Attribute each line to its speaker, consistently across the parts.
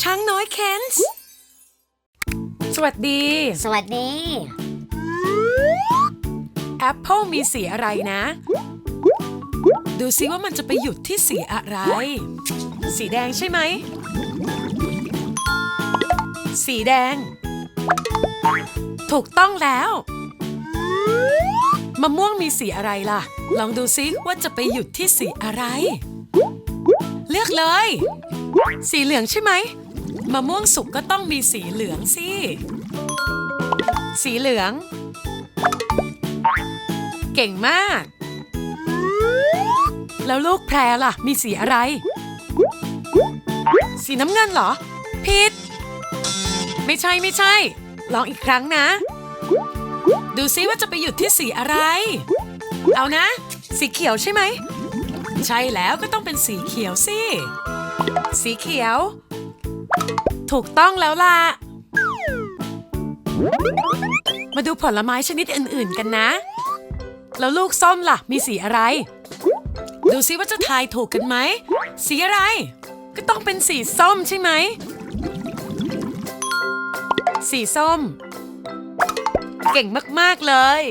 Speaker 1: ช้างน้อยเคนส์สวัสดี
Speaker 2: สวัสดี
Speaker 1: แอปเปิลมีสีอะไรนะ ดูซิว่ามันจะไปหยุดที่สีอะไร สีแดงใช่ไหม สีแดง ถูกต้องแล้วมะม่วงมีสีอะไรล่ะ ลองดูซิว่าจะไปหยุดที่สีอะไร เลือกเลย สีเหลืองใช่ไหมมะม่วงสุกก็ต้องมีสีเหลืองสิ สีเหลือง เก่งมาก แล้วลูกแพรล่ะ มีสีอะไร สีน้ำเงินเหรอ ผิด ไม่ใช่ไม่ใช่ ลองอีกครั้งนะ ดูซิว่าจะไปหยุดที่สีอะไร เอานะ สีเขียวใช่ไหม ใช่แล้วก็ต้องเป็นสีเขียวสิ สีเขียว ถูกต้องแล้วล่ะ มาดูผลไม้ชนิดอื่นๆกันนะ แล้วลูกส้มล่ะ มีสีอะไร ดูซิว่าจะทายถูกกันไหม สีอะไร ก็ต้องเป็นสีส้มใช่ไหม สีส้ม เก่งมาก ๆ เลย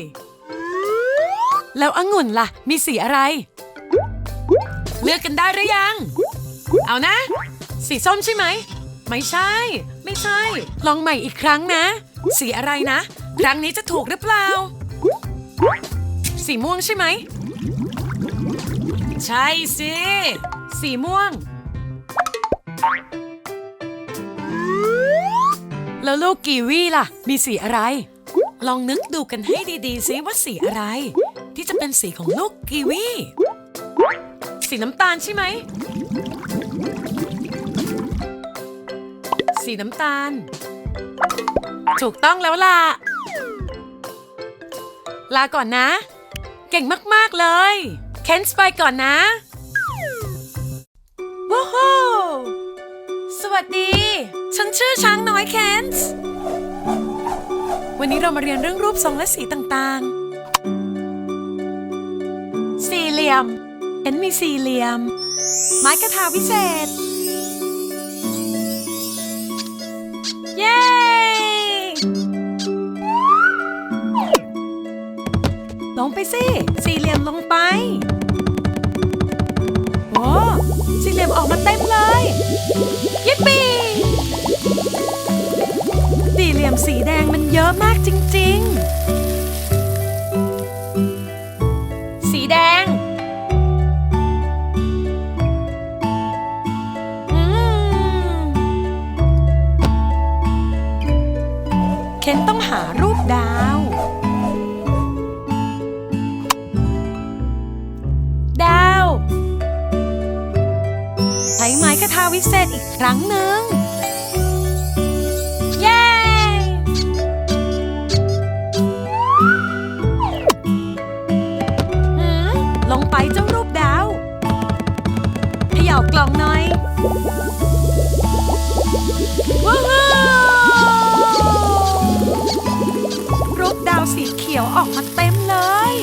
Speaker 1: แล้วองุ่นล่ะ มีสีอะไร เลือกกันได้หรือยัง เอานะ สีส้มใช่ไหม ไม่ใช่ ไม่ใช่ ลองใหม่อีกครั้งนะ สีอะไรนะ ครั้งนี้จะถูกหรือเปล่า สีม่วงใช่ไหม ใช่สิ สีม่วง แล้วลูกกีวีล่ะ มีสีอะไร ลองนึกดูกันให้ดีๆซิว่าสีอะไร ที่จะเป็นสีของลูกกีวี สีน้ำตาลใช่ไหม สีน้ำตาล ถูกต้องแล้วล่ะ ลาก่อนนะ เก่งมาก ๆ เลย เคนส์ไปก่อนนะว้าวสวัสดี ฉันชื่อช้างน้อยเคนส์วันนี้เรามาเรียนเรื่องรูปทรงและสีต่าง ๆ สี่เหลี่ยม เห็นมีสี่เหลี่ยม ไม้กระทาวิเศษ เย้ ลงไปสิ สี่เหลี่ยมลงไป โอ้สี่เหลี่ยมออกมาเต็มเลยยิปปี้สี่เหลี่ยมสีแดงมันเยอะมากจริง ๆ หารูปดาว ดาว ใช้ไม้คาทาวิเศษอีกครั้งหนึ่ง เย้ หืมลงไปเจ้ารูปดาวเขย่ากล่องหน่อย ออกมาเต็มเลย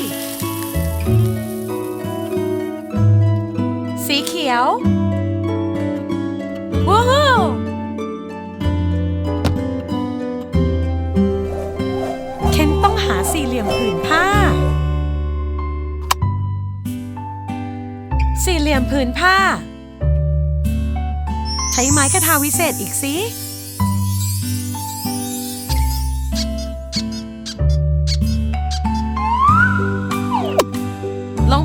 Speaker 1: สีเขียว ว้าวเคนต้องหาสี่เหลี่ยมผืนผ้า สี่เหลี่ยมผืนผ้า ใช้ไม้คาทาวิเศษอีกสิ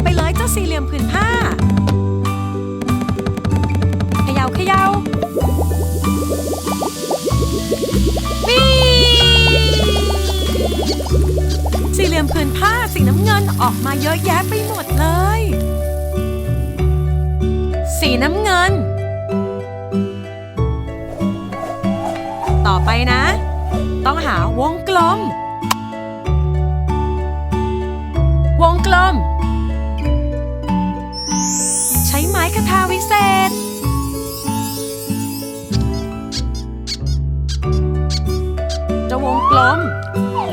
Speaker 1: ไปเลยเจ้าสี่เหลี่ยมผืนผ้าเขย่าเขย่าวีสี่เหลี่ยมผืนผ้าสีน้ำเงินออกมาเยอะแยะไปหมดเลย สีน้ำเงิน ต่อไปนะ ต้องหาวงกลม วงกลม ช้ไม้คทาวิเศษ จะวงกลม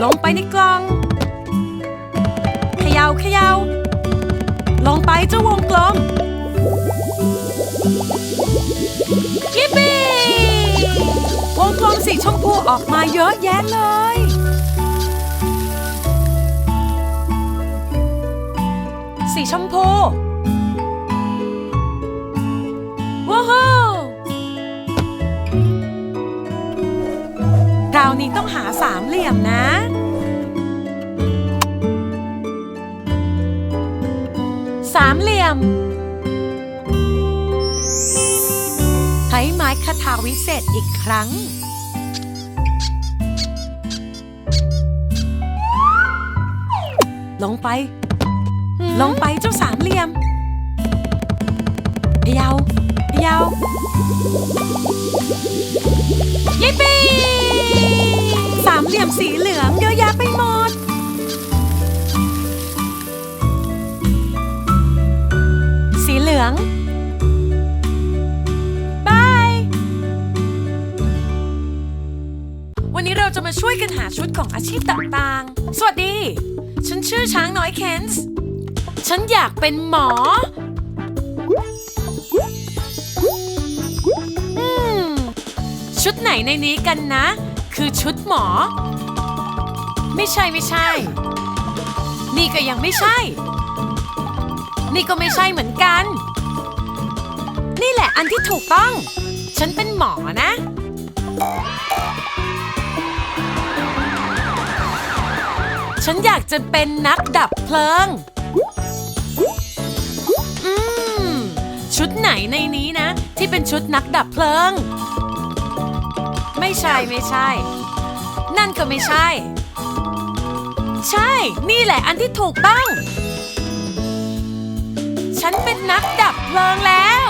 Speaker 1: ลงไปในกล่องเขยา่าเขยา่าลงไปเจ้าวงกลมยิปปี้วงกลมสีชมพูออกมาเยอะแยะเลยสีชมพู ว้าวคราวนี้ต้องหาสามเหลี่ยมนะ สามเหลี่ยม ใช้ไม้คาถาวิเศษอีกครั้ง ลงไป ลงไปเจ้าสามเหลี่ยมพยาว ยาวยิปปี้สามเหลี่ยมสีเหลืองเยอะแยะไปหมด สีเหลืองบายวันนี้เราจะมาช่วยกันหาชุดของอาชีพต่างๆ สวัสดี ฉันชื่อช้างน้อยเคนส์ฉันอยากเป็นหมอ ชุดไหนในนี้กันนะ คือชุดหมอ ไม่ใช่ไม่ใช่ นี่ก็ยังไม่ใช่ นี่ก็ไม่ใช่เหมือนกัน นี่แหละอันที่ถูกต้อง ฉันเป็นหมอนะ ฉันอยากจะเป็นนักดับเพลิงอืมชุดไหนในนี้นะ ที่เป็นชุดนักดับเพลิง ไม่ใช่ไม่ใช่ นั่นก็ไม่ใช่ ใช่ นี่แหละอันที่ถูกต้อง ฉันเป็นนักดับเพลิงแล้ว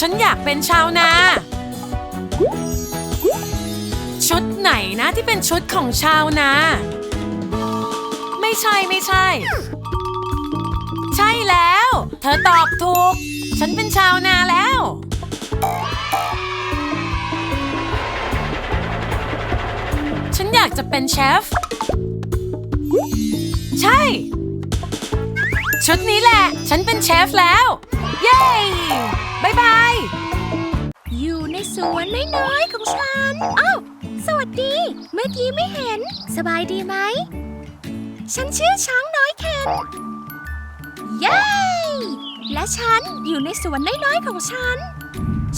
Speaker 1: ฉันอยากเป็นชาวนา ชุดไหนนะที่เป็นชุดของชาวนา ไม่ใช่ไม่ใช่ ใช่แล้ว เธอตอบถูก ฉันเป็นชาวนาแล้ว ฉันอยากจะเป็นเชฟ ใช่ ชุดนี้แหละ ฉันเป็นเชฟแล้ว เย้บายบาย
Speaker 2: อยู่ในสวนน้อยๆของฉัน อ้าว สวัสดี เมื่อกี้ไม่เห็น สบายดีไหม ฉันชื่อช้างน้อยเคนเย้ และฉันอยู่ในสวนน้อยๆของฉัน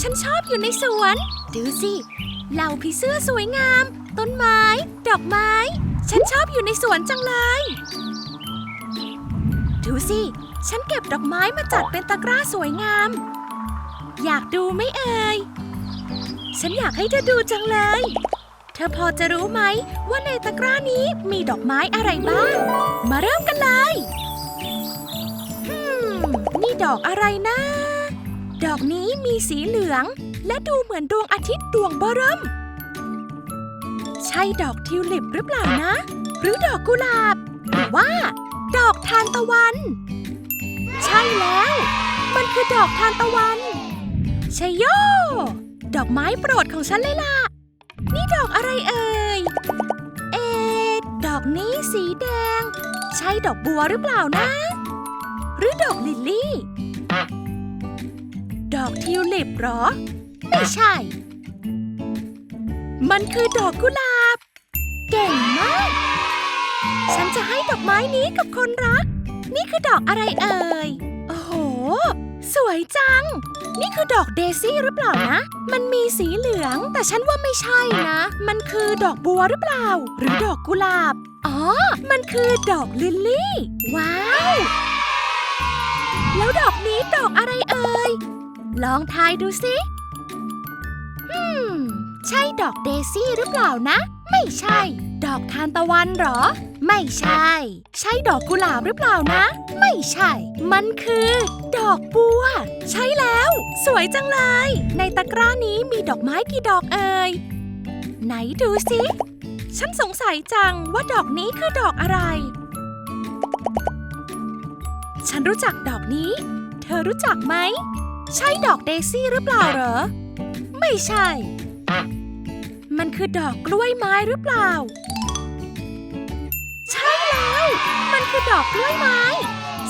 Speaker 2: ฉันชอบอยู่ในสวน ดูสิ เหล่าผีเสื้อสวยงาม ต้นไม้ ดอกไม้ ฉันชอบอยู่ในสวนจังเลย ดูสิ ฉันเก็บดอกไม้มาจัดเป็นตะกร้าสวยงาม อยากดูไหมเอ่ย ฉันอยากให้เธอดูจังเลย เธอพอจะรู้ไหมว่าในตะกร้านี้มีดอกไม้อะไรบ้าง มาเริ่มกันเลยฮึมนี่ดอกอะไรนะ ดอกนี้มีสีเหลือง และดูเหมือนดวงอาทิตย์ดวงเบอเริ่ม ใช่ดอกทิวลิปหรือเปล่านะ หรือดอกกุหลาบ หรือว่า ดอกทานตะวัน ใช่แล้ว มันคือดอกทานตะวันชัยโย ดอกไม้โปรดของฉันเลยล่ะ นี่ดอกอะไรเอ่ย เอ ดอกนี้สีแดง ใช่ดอกบัวหรือเปล่านะ หรือดอกลิลลี่ ดอกทิวลิปหรอ ไม่ใช่ มันคือดอกกุหลาบ มาก ฉันจะให้ดอกไม้นี้กับคนรัก นี่คือดอกอะไรเอ่ย โอ้โห สวยจัง นี่คือดอกเดซี่หรือเปล่านะ มันมีสีเหลือง แต่ฉันว่าไม่ใช่นะ มันคือดอกบัวหรือเปล่า หรือดอกกุหลาบ อ๋อ มันคือดอกลิลลี่ ว้าว แล้วดอกนี้ดอกอะไรเอ่ย ลองทายดูสิอืมใช่ดอกเดซี่หรือเปล่านะ ไม่ใช่ ดอกทานตะวันเหรอ ไม่ใช่ ใช่ดอกกุหลาบหรือเปล่านะ ไม่ใช่ มันคือ ดอกบัว ใช่แล้ว สวยจังเลย ในตะกร้านี้มีดอกไม้กี่ดอกเอ่ย ไหนดูสิ ฉันสงสัยจังว่าดอกนี้คือดอกอะไร ฉันรู้จักดอกนี้ เธอรู้จักไหม ใช่ดอกเดซี่หรือเปล่าเหรอ ไม่ใช่ มันคือดอกกล้วยไม้หรือเปล่า ใช่แล้ว มันคือดอกกล้วยไม้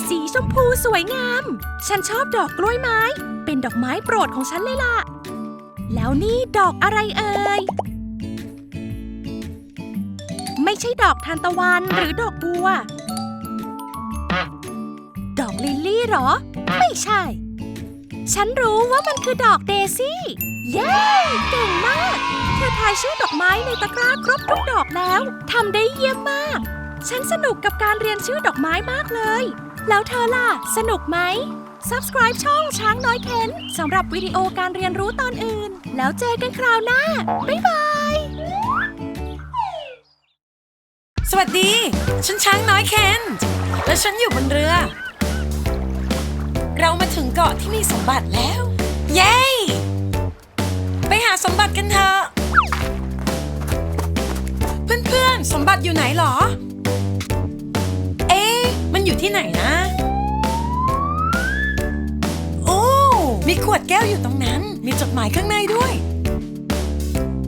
Speaker 2: สีชมพูสวยงาม ฉันชอบดอกกล้วยไม้ เป็นดอกไม้โปรดของฉันเลยล่ะ แล้วนี่ดอกอะไรเอ่ย ไม่ใช่ดอกทานตะวันหรือดอกบัว ดอกลิลลี่หรอ ไม่ใช่ ฉันรู้ว่ามันคือดอกเดซี่ เย้ เก่งมาก ธอทายชื่อดอกไม้ในตะกร้าครบทุกดอกแล้ว ทำได้เยี่ยมมาก ฉันสนุกกับการเรียนชื่อดอกไม้มากเลย แล้วเธอล่ะ สนุกไหม Subscribe ช่องช้างน้อยเคนสำหรับวิดีโอการเรียนรู้ตอนอื่น แล้วเจอกันคราวหน้า บ๊ายบาย
Speaker 1: สวัสดี ฉันช้างน้อยเคนและฉันอยู่บนเรือ เรามาถึงเกาะที่มีสมบัติแล้ว เย้ ไปหาสมบัติกันเถอะ สมบัติอยู่ไหนหรอ เอ๊ะ มันอยู่ที่ไหนนะ โอ้ มีขวดแก้วอยู่ตรงนั้น มีจดหมายข้างในด้วย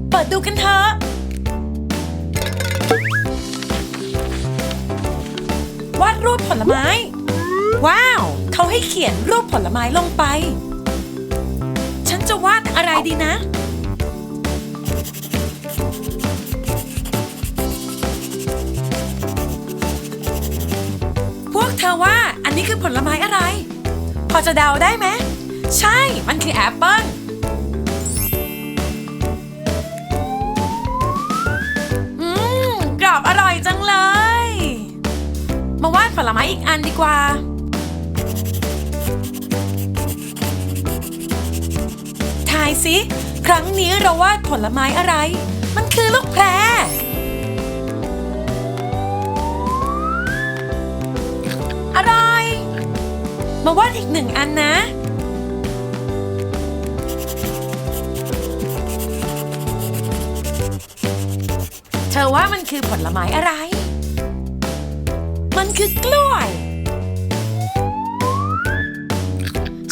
Speaker 1: เปิดดูกันเถอะวาดรูปผลไม้ ว้าว เขาให้เขียนรูปผลไม้ลงไป ฉันจะวาดอะไรดีนะ นี้คือผลไม้อะไร พอจะเดาได้ไหม ใช่ มันคือแอปเปิ้ล อืม กรอบอร่อยจังเลย มาวาดผลไม้อีกอันดีกว่า ทายสิ ครั้งนี้เราวาดผลไม้อะไร มันคือลูกแพรอร่อย มาวาดอีกหนึ่งอันนะ เธอว่ามันคือผลไม้อะไร มันคือกล้วย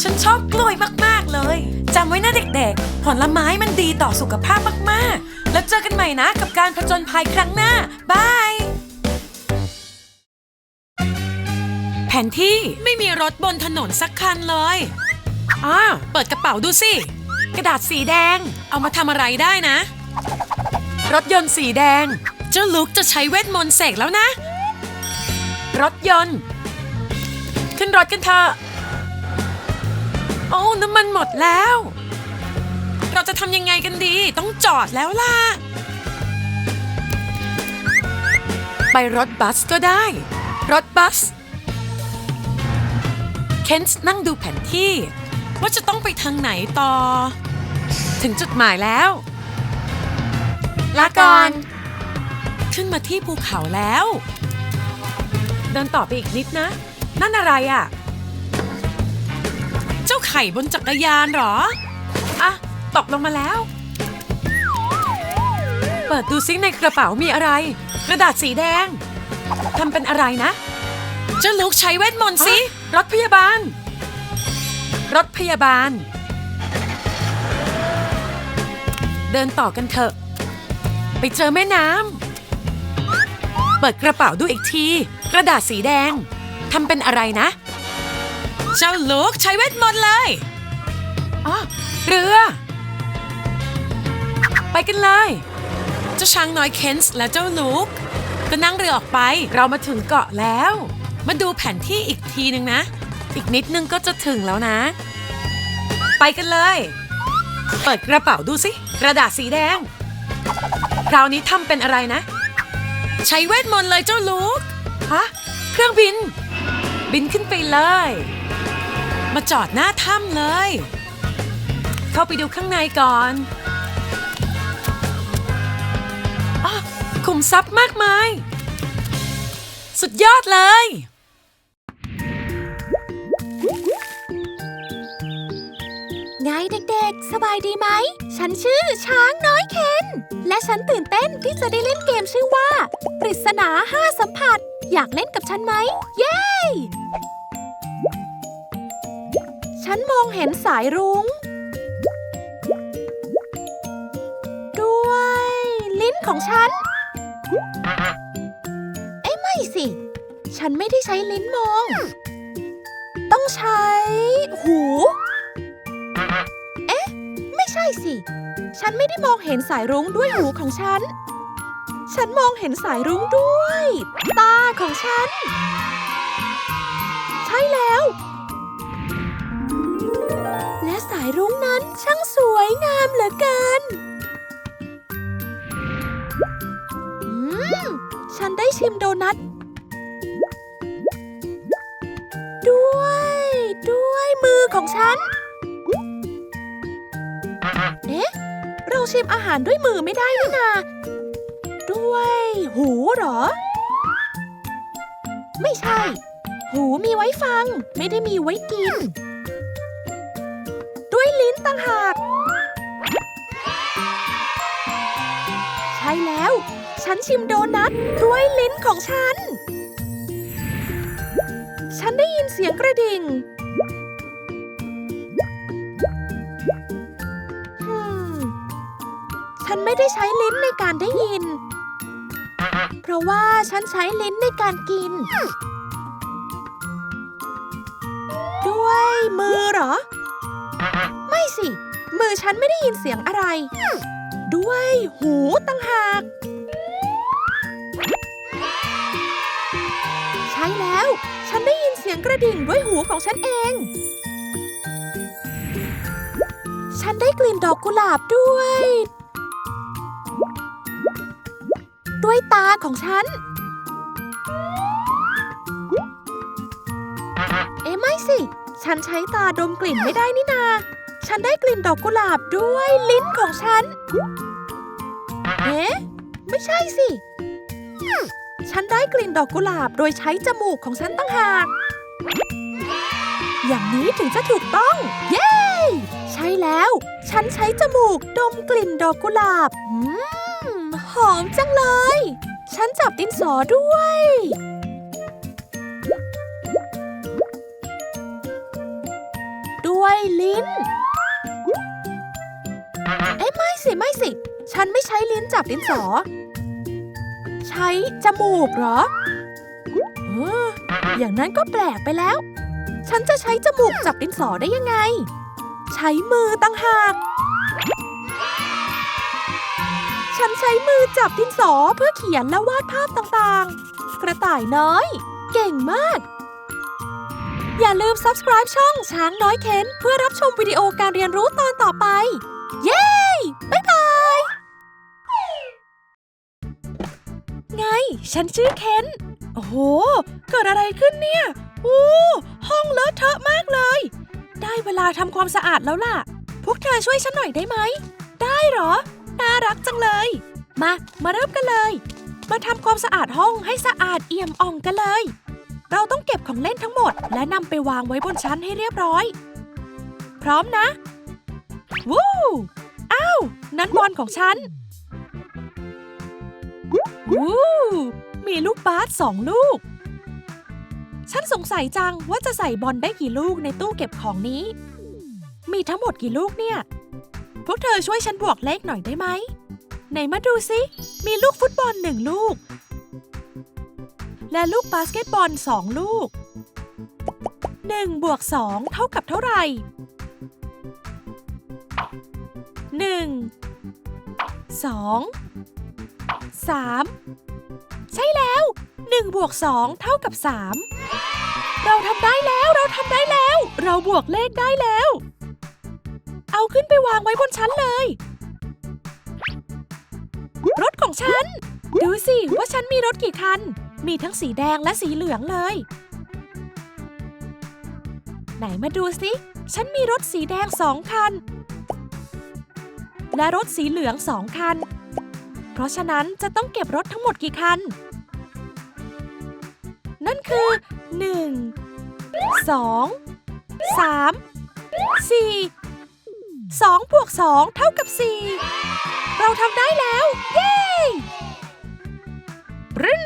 Speaker 1: ฉันชอบกล้วยมาก ๆ เลยจำไว้นะเด็ก ๆ ผลไม้มันดีต่อสุขภาพมาก ๆ แล้วเจอกันใหม่นะกับการผจญภัยครั้งหน้า บาย นที่ไม่มีรถบนถนนสักคันเลยอ่าเปิดกระเป๋าดูสิ กระดาษสีแดง เอามาทำอะไรได้นะ รถยนต์สีแดง เจ้าลุกจะใช้เวทมนต์เสกแล้วนะ รถยนต์ ขึ้นรถกันเถอะโอ้น้ำมันหมดแล้ว เราจะทำยังไงกันดี ต้องจอดแล้วล่ะ ไปรถบัสก็ได้ รถบัสเค นส์นั่งดูแผนที่ ว่าจะต้องไปทางไหนต่อ ถึงจุดหมายแล้วลาก่อน ขึ้นมาที่ภูเขาแล้ว เดินต่อไปอีกนิดนะ นั่นอะไรอะ่ะ เจ้าไข่บนจักรยานหรอ อะ ตกลงมาแล้ว เปิดดูซิในกระเป๋ามีอะไร กระดาษสีแดงทำเป็นอะไรนะ เจ้าลูกใช้เวทมนต์สิรถพยาบาล รถพยาบาล เดินต่อกันเถอะ ไปเจอแม่น้ำเปิดกระเป๋าดูอีกที กระดาษสีแดงทำเป็นอะไรนะ เจ้าลูกใช้เวทมนต์เลยอ๋อเรือ ไปกันเลย เจ้าช้างน้อยเคนส์และเจ้าลูกก็นั่งเรือออกไป เรามาถึงเกาะแล้ว มาดูแผนที่อีกทีหนึ่งนะ อีกนิดนึงก็จะถึงแล้วนะ ไปกันเลย เปิดกระเป๋าดูสิ กระดาษสีแดง คราวนี้ทำเป็นอะไรนะ ใช้เวทมนต์เลยเจ้าลูก ฮะ เครื่องบิน บินขึ้นไปเลย มาจอดหน้าถ้ำเลย เข้าไปดูข้างในก่อนอ้อคุมทรัพย์มากมาย สุดยอดเลย
Speaker 2: ไงเด็กๆ สบายดีไหม ฉันชื่อช้างน้อยเคน และฉันตื่นเต้นที่จะได้เล่นเกมชื่อว่า ปริศนาห้าสัมผัส อยากเล่นกับฉันไหม เย้ ฉันมองเห็นสายรุง้ง ด้วย ลิ้นของฉัน เอ้ไม่สิ ฉันไม่ได้ใช้ลิ้นมอง ต้องใช้หู ไม่ใช่สิ ฉันไม่ได้มองเห็นสายรุ้งด้วยหูของฉัน ฉันมองเห็นสายรุ้งด้วย ตาของฉัน ใช่แล้ว และสายรุ้งนั้นช่างสวยงามเหลือเกินอืมฉันได้ชิมโดนัทด้วย ด้วยมือของฉัน เอ๊ะ เราชิมอาหารด้วยมือไม่ได้นี่นาด้วยหูหรอ ไม่ใช่ หูมีไว้ฟัง ไม่ได้มีไว้กิน ด้วยลิ้นต่างหาก ใช่แล้ว ฉันชิมโดนัทด้วยลิ้นของฉัน ฉันได้ยินเสียงกระดิ่ง ไม่ได้ใช้ลิ้นในการได้ยิน เพราะว่าฉันใช้ลิ้นในการกิน ด้วยมือเหรอ ไม่สิ มือฉันไม่ได้ยินเสียงอะไร ด้วยหูตั้งหาก ใช่แล้ว ฉันได้ยินเสียงกระดิ่งด้วยหูของฉันเองฉันได้กลิ่นดอกกุหลาบด้วย ด้วยตาของฉัน เอ๊ไม่สิ ฉันใช้ตาดมกลิ่นไม่ได้นี่นา ฉันได้กลิ่นดอกกุหลาบด้วยลิ้นของฉัน เอ๊ไม่ใช่สิ ฉันได้กลิ่นดอกกุหลาบโดยใช้จมูกของฉันตั้งหาก อย่างนี้ถึงจะถูกต้อง เย้ ใช่แล้ว ฉันใช้จมูกดมกลิ่นดอกกุหลาบอืม หอมจังเลย ฉันจับดินสอด้วย ด้วยลิ้น เอ้ไม่สิ ไม่สิ ฉันไม่ใช้ลิ้นจับดินสอ ใช้จมูกเหรออออย่างนั้นก็แปลกไปแล้ว ฉันจะใช้จมูกจับดินสอได้ยังไง ใช้มือตั้งหาก ใช้มือจับดินสอเพื่อเขียนและวาดภาพต่างๆ กระต่ายน้อย เก่งมาก อย่าลืม subscribe ช่องช้างน้อยเค้นเพื่อรับชมวิดีโอการเรียนรู้ตอนต่อไป เย้ บ๊ายบาย ไง ฉันชื่อเคนโอ้โห เกิดอะไรขึ้นเนี่ยโอ้ห้องเลอะเทอะมากเลย ได้เวลาทำความสะอาดแล้วล่ะ พวกเธอช่วยฉันหน่อยได้ไหม ได้เหรอ น่ารักจังเลย มา มาเริ่มกันเลย มาทำความสะอาดห้องให้สะอาดเอี่ยมอ่องกันเลย เราต้องเก็บของเล่นทั้งหมด และนำไปวางไว้บนชั้นให้เรียบร้อย พร้อมนะ วู้อ้าวนั้นบอลของฉัน วู้มีลูกบาสสองลูก ฉันสงสัยจังว่าจะใส่บอลได้กี่ลูกในตู้เก็บของนี้ มีทั้งหมดกี่ลูกเนี่ย พวกเธอช่วยฉันบวกเลขหน่อยได้ไหม ไหนมาดูสิมีลูกฟุตบอลหนึ่งลูก และลูกบาสเกตบอลสองลูก 1 บวก 2 เท่ากับเท่าไหร่ 1 2 3 ใช่แล้ว 1 บวก 2 เท่ากับ 3 เราทำได้แล้วเราทำได้แล้ว เราบวกเลขได้แล้ว เอาขึ้นไปวางไว้บนชั้นเลย รถของฉัน ดูสิว่าฉันมีรถกี่คัน มีทั้งสีแดงและสีเหลืองเลย ไหนมาดูสิ ฉันมีรถสีแดงสองคัน และรถสีเหลืองสองคัน เพราะฉะนั้นจะต้องเก็บรถทั้งหมดกี่คัน นั่นคือ 1 2 3 4 2บวก2 เท่ากับ 4 เราทำได้แล้ว เย้บรึน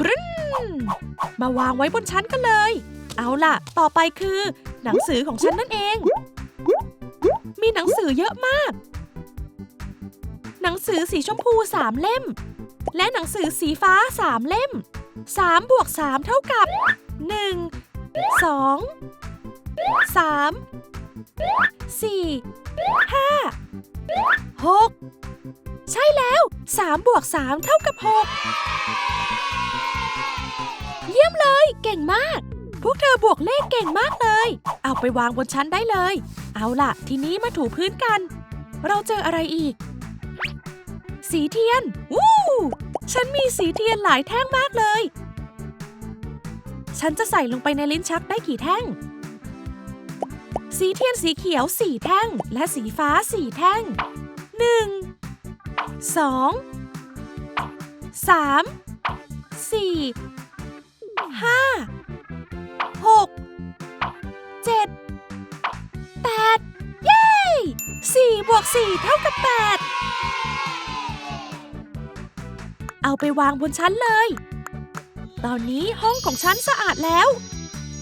Speaker 2: บรึนมาวางไว้บนชั้นกันเลย เอาล่ะ ต่อไปคือ หนังสือของฉันนั่นเอง มีหนังสือเยอะมาก หนังสือสีชมพูสามเล่ม และหนังสือสีฟ้าสามเล่มสามบวกสามเท่ากับหนึ่งสองสาม สี่ห้าหกใช่แล้วสามบวกสามเท่ากับหกเยี่ยมเลย เก่งมาก พวกเธอบวกเลขเก่งมากเลย เอาไปวางบนชั้นได้เลย เอาล่ะ ทีนี้มาถูพื้นกัน เราเจออะไรอีก สีเทียน วู้ฉันมีสีเทียนหลายแท่งมากเลย ฉันจะใส่ลงไปในลิ้นชักได้กี่แท่ง สีเทียนสีเขียวสี่แท่ง และสีฟ้าสี่แท่งหนึ่งสองสามสี่ห้าหกเจ็ดแปดเย้สี่บวกสี่เท่ากับแปดเอาไปวางบนชั้นเลย ตอนนี้ห้องของฉันสะอาดแล้ว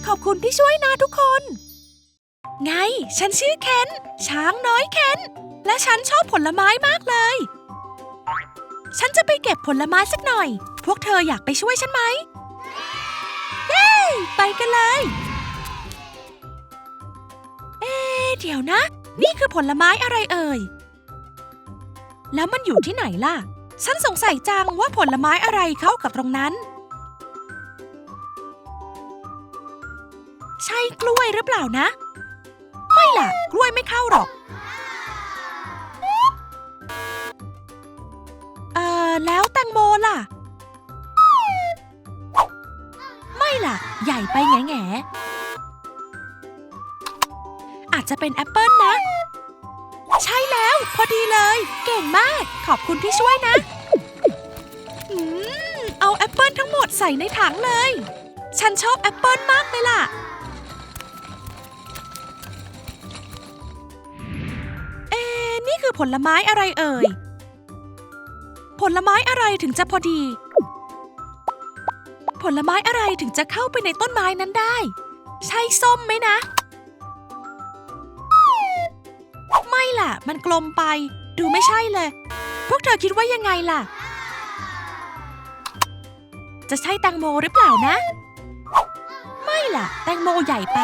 Speaker 2: ขอบคุณที่ช่วยนะทุกคน ไง ฉันชื่อเคนช้างน้อยเคนและฉันชอบผลไม้มากเลย ฉันจะไปเก็บผลไม้สักหน่อย พวกเธออยากไปช่วยฉันไหมเย้ไปกันเลย เอ๊เดี๋ยวนะ นี่คือผลไม้อะไรเอ่ย แล้วมันอยู่ที่ไหนล่ะ ฉันสงสัยจังว่าผลไม้อะไรเข้ากับตรงนั้น ใช่กล้วยหรือเปล่านะ ไม่ล่ะ กล้วยไม่เข้าหรอก เอ่อ แล้วแตงโมล่ะ ไม่ล่ะ ใหญ่ไปแง่แง่อาจจะเป็นแอปเปิลนะ ใช่แล้ว พอดีเลย เก่งมาก ขอบคุณที่ช่วยนะอืมเอาแอปเปิลทั้งหมดใส่ในถังเลย ฉันชอบแอปเปิลมากเลยล่ะ คือผลไม้อะไรเอ่ย ผลไม้อะไรถึงจะพอดี ผลไม้อะไรถึงจะเข้าไปในต้นไม้นั้นได้ ใช่ส้มไหมนะ ไม่ล่ะ มันกลมไป ดูไม่ใช่เลย พวกเธอคิดว่ายังไงล่ะ จะใช่แตงโมหรือเปล่านะ ไม่ล่ะ แตงโมใหญ่ไป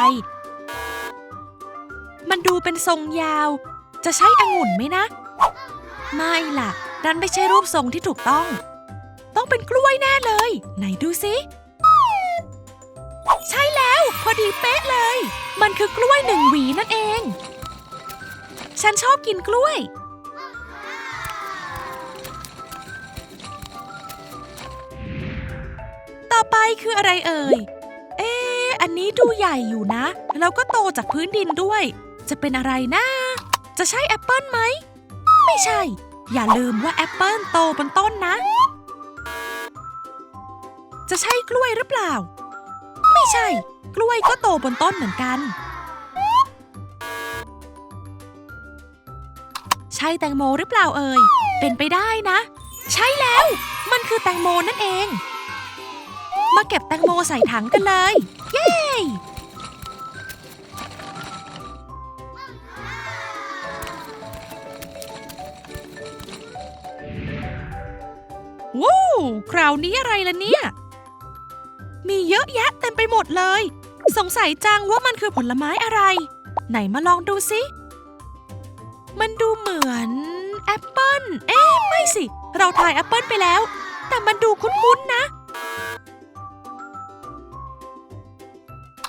Speaker 2: มันดูเป็นทรงยาว จะใช่องุ่นไหมนะ ไม่ล่ะนั่นไม่ใช่รูปทรงที่ถูกต้อง ต้องเป็นกล้วยแน่เลย ไหนดูสิ ใช่แล้วพอดีเป๊ะเลย มันคือกล้วยหนึ่งหวีนั่นเอง ฉันชอบกินกล้วย ต่อไปคืออะไรเอ่ย เอ๊อันนี้ดูใหญ่อยู่นะ แล้วก็โตจากพื้นดินด้วย จะเป็นอะไรนะ จะใช่แอปเปิลไหม ไม่ใช่ อย่าลืมว่าแอปเปิลโตบนต้นนะ จะใช่กล้วยหรือเปล่า ไม่ใช่ กล้วยก็โตบนต้นเหมือนกัน ใช่แตงโมหรือเปล่าเอ่ย เป็นไปได้นะ ใช่แล้ว มันคือแตงโมนั่นเอง มาเก็บแตงโมใส่ถังกันเลย เย้ คราวนี้อะไรล่ะเนี่ย มีเยอะแยะเต็มไปหมดเลย สงสัยจังว่ามันคือผลไม้อะไร ไหนมาลองดูสิ มันดูเหมือนแอปเปิลเอ๊ะไม่สิ เราทายแอปเปิลไปแล้ว แต่มันดูคุ้นๆนะ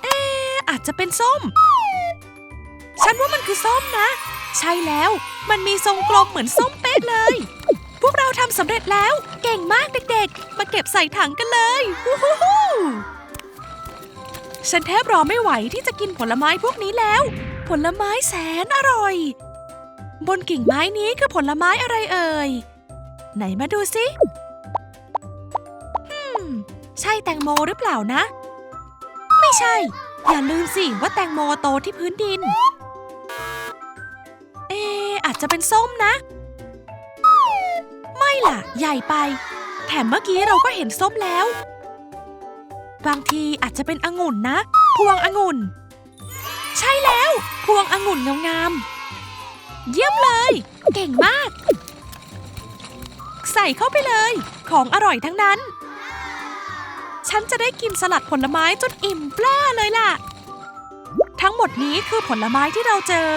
Speaker 2: เอ๊ะอาจจะเป็นส้ม ฉันว่ามันคือส้มนะ ใช่แล้ว มันมีทรงกลมเหมือนส้มเป๊ะเลย สำเร็จแล้ว เก่งมากเด็กๆ มาเก็บใส่ถังกันเลยวู้ฮู้ฉันแทบรอไม่ไหวที่จะกินผลไม้พวกนี้แล้ว ผลไม้แสนอร่อย บนกิ่งไม้นี้คือผลไม้อะไรเอ่ย ไหนมาดูสิใช่แตงโมหรือเปล่านะ ไม่ใช่ อย่าลืมสิว่าแตงโมโตที่พื้นดิน เอ อาจจะเป็นส้มนะ ล่ะ ใหญ่ไป แถมเมื่อกี้เราก็เห็นส้มแล้ว บางทีอาจจะเป็นองุ่นนะ พวงองุ่น ใช่แล้ว พวงองุ่นงามๆเยี่ยมเลย เก่งมาก ใส่เข้าไปเลย ของอร่อยทั้งนั้น ฉันจะได้กินสลัดผลไม้จนอิ่มแปร่เลยล่ะ ทั้งหมดนี้คือผลไม้ที่เราเจอ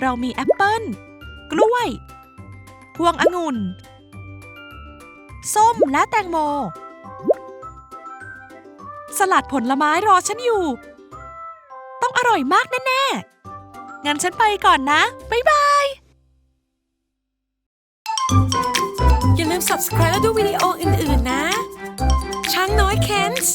Speaker 2: เรามีแอปเปิ้ลกล้วย พวงองุ่น ส้มและแตงโม สลัดผลไม้รอฉันอยู่ ต้องอร่อยมากแน่ๆ งั้นฉันไปก่อนนะ บ๊ายบาย
Speaker 1: อย่าลืม subscribe และดูวิดีโออื่นๆนะ ช้างน้อยเคนส์